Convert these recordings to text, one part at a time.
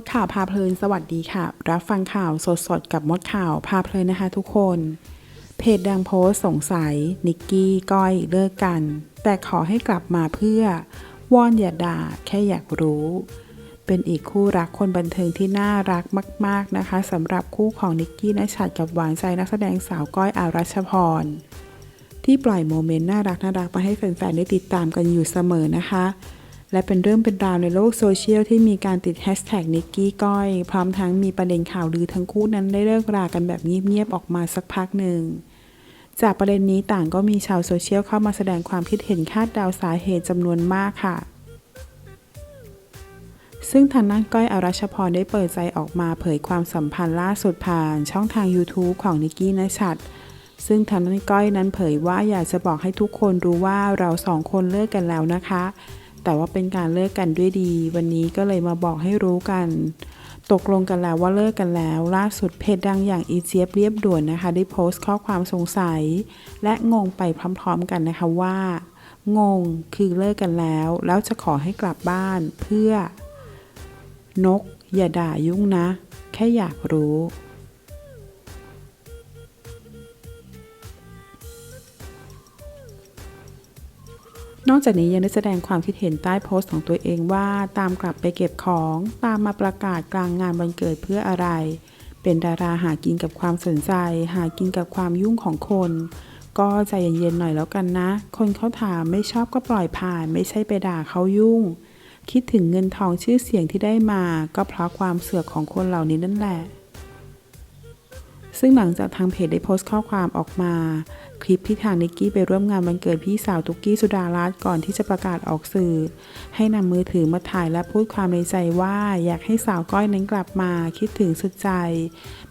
ดข่าวพาเพลินสวัสดีค่ะ รับฟังข่าวสดๆกับมดข่าวพาเพลินนะคะทุกคน เพจดังโพสสงสัย นิกกี้ก้อยเลิกกัน แต่ขอให้กลับมาเพื่อวอนอย่าด่าแค่อยากรู้ เป็นอีกคู่รักคนบันเทิงที่น่ารักมาก ๆนะคะสำหรับคู่ของนิกกี้นชัดกับหวานใจนักแสดงสาวก้อยอารัชพร ที่ปล่อยโมเมนต์น่ารักน่ารักมาให้แฟนๆได้ติดตามกันอยู่เสมอนะคะ และเป็นเรื่องเป็นราวในโลกโซเชียลที่มีการติดแฮชแท็กนิกกี้ก้อย พร้อมทั้งมีประเด็นข่าวลือทั้งคู่นั้นได้เลิกรากันแบบเงียบๆออกมาสักพักหนึ่ง จากประเด็นนี้ต่างก็มีชาวโซเชียลเข้ามาแสดงความคิดเห็นคาดเดาสาเหตุจำนวนมากค่ะซึ่งทางด้านก้อยอรัชพรได้เปิดใจออกมาเผยความสัมพันธ์ล่าสุดผ่านช่องทาง YouTube ของนิกกี้นชัด ซึ่งทางด้านก้อยนั้นเผยว่าอยากจะบอกให้ทุกคนรู้ว่าเราสองคนเลิกกันแล้วนะคะ แต่ว่าเป็นการเลิกกันด้วยดี วันนี้ก็เลยมาบอกให้รู้กัน ตกลงกันแล้วว่าเลิกกันแล้ว ล่าสุดเพจดังอย่างอีเจี๊ยบเรียบด่วนนะคะ ได้โพสต์ข้อความสงสัย และงงไปพร้อมๆกันนะคะว่า งงคือเลิกกันแล้ว แล้วจะขอให้กลับบ้านเพื่อ นก อย่าด่ายุ่งนะ แค่อยากรู้ นอกจากนี้ยังได้แสดงความคิดเห็นใต้โพสต์ของตัวเองว่า ตามกลับไปเก็บของตามมาประกาศกลางงานวันเกิดเพื่ออะไร เป็นดาราหากินกับความสนใจ หากินกับความยุ่งของคน ก็ใจเย็นๆหน่อยแล้วกันนะ คนเขาถามไม่ชอบก็ปล่อยผ่าน ไม่ใช่ไปด่าเขายุ่ง คิดถึงเงินทองชื่อเสียงที่ได้มา ก็เพราะความเสือกของคนเหล่านี้นั่นแหละ ซึ่งหลังจากทางเพจได้โพสต์ข้อความออกมา คลิปที่ทางนิกกี้ไปร่วมงานวันเกิดพี่สาวตุกกี้สุดารัตน์ก่อนที่จะประกาศออกสื่อ ให้นำมือถือมาถ่ายและพูดความในใจว่าอยากให้สาวก้อยนั้นกลับมาคิดถึงสุดใจ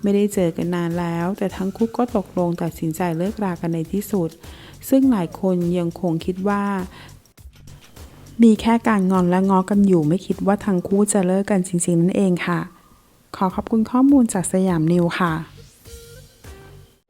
ไม่ได้เจอกันนานแล้ว แต่ทั้งคู่ก็ตกลงตัดสินใจเลิกรากันในที่สุด ซึ่งหลายคนยังคงคิดว่ามีแค่การงอนและงอกันอยู่ไม่คิดว่าทั้งคู่จะเลิกกันจริงๆนั่นเองค่ะ ขอขอบคุณข้อมูลจากสยามนิวค่ะ